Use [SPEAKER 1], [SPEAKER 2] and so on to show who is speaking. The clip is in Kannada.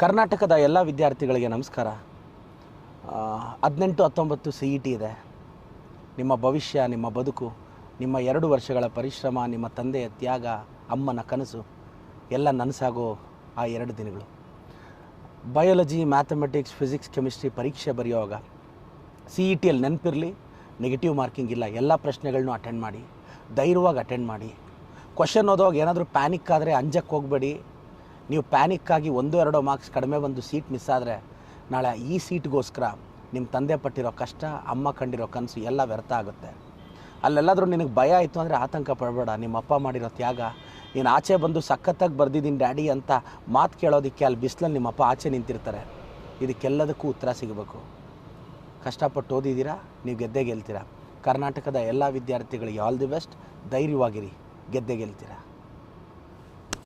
[SPEAKER 1] ಕರ್ನಾಟಕದ ಎಲ್ಲ ವಿದ್ಯಾರ್ಥಿಗಳಿಗೆ ನಮಸ್ಕಾರ. ಹದಿನೆಂಟು ಹತ್ತೊಂಬತ್ತು ಸಿ ಇ ಟಿ ಇದೆ. ನಿಮ್ಮ ಭವಿಷ್ಯ, ನಿಮ್ಮ ಬದುಕು, ನಿಮ್ಮ ಎರಡು ವರ್ಷಗಳ ಪರಿಶ್ರಮ, ನಿಮ್ಮ ತಂದೆಯ ತ್ಯಾಗ, ಅಮ್ಮನ ಕನಸು, ಎಲ್ಲ ನನಸಾಗೋ ಆ ಎರಡು ದಿನಗಳು. ಬಯಾಲಜಿ, ಮ್ಯಾಥಮೆಟಿಕ್ಸ್, ಫಿಸಿಕ್ಸ್, ಕೆಮಿಸ್ಟ್ರಿ ಪರೀಕ್ಷೆ ಬರೆಯುವಾಗ ಸಿ ಇ ಟಿಯಲ್ಲಿ ನೆನಪಿರಲಿ ನೆಗೆಟಿವ್ ಮಾರ್ಕಿಂಗ್ ಇಲ್ಲ, ಎಲ್ಲ ಪ್ರಶ್ನೆಗಳನ್ನೂ ಅಟೆಂಡ್ ಮಾಡಿ, ಧೈರ್ಯವಾಗಿ ಅಟೆಂಡ್ ಮಾಡಿ. ಕ್ವಶನ್ ಓದೋವಾಗ ಏನಾದರೂ ಪ್ಯಾನಿಕ್ ಆದರೆ ಅಂಜಕ್ಕೆ ಹೋಗಬೇಡಿ ನೀವು ಪ್ಯಾನಿಕ್ಕಾಗಿ ಒಂದು ಎರಡೋ ಮಾರ್ಕ್ಸ್ ಕಡಿಮೆ ಬಂದು ಸೀಟ್ ಮಿಸ್ ಆದರೆ ನಾಳೆ ಈ ಸೀಟ್ಗೋಸ್ಕರ ನಿಮ್ಮ ತಂದೆ ಪಟ್ಟಿರೋ ಕಷ್ಟ, ಅಮ್ಮ ಕಂಡಿರೋ ಕನಸು ಎಲ್ಲ ವ್ಯರ್ಥ ಆಗುತ್ತೆ. ಅಲ್ಲೆಲ್ಲಾದರೂ ನಿನಗೆ ಭಯ ಆಯಿತು ಅಂದರೆ ಆತಂಕ ಪಡಬೇಡ. ನಿಮ್ಮ ಅಪ್ಪ ಮಾಡಿರೋ ತ್ಯಾಗ, ನೀನು ಆಚೆ ಬಂದು ಸಖತ್ತಾಗಿ ಬರ್ದಿದ್ದೀನಿ ಡ್ಯಾಡಿ ಅಂತ ಮಾತು ಕೇಳೋದಕ್ಕೆ ಅಲ್ಲಿ ಬಿಸಿಲಲ್ಲಿ ನಿಮ್ಮ ಅಪ್ಪ ಆಚೆ ನಿಂತಿರ್ತಾರೆ. ಇದಕ್ಕೆಲ್ಲದಕ್ಕೂ ಉತ್ತರ ಸಿಗಬೇಕು. ಕಷ್ಟಪಟ್ಟು ಓದಿದ್ದೀರಾ ನೀವು ಗೆದ್ದೆ ಗೆಲ್ತೀರಾ. ಕರ್ನಾಟಕದ ಎಲ್ಲ ವಿದ್ಯಾರ್ಥಿಗಳಿಗೆ ಆಲ್ ದಿ ಬೆಸ್ಟ್ ಧೈರ್ಯವಾಗಿರಿ. ಗೆದ್ದೆ ಗೆಲ್ತೀರಾ?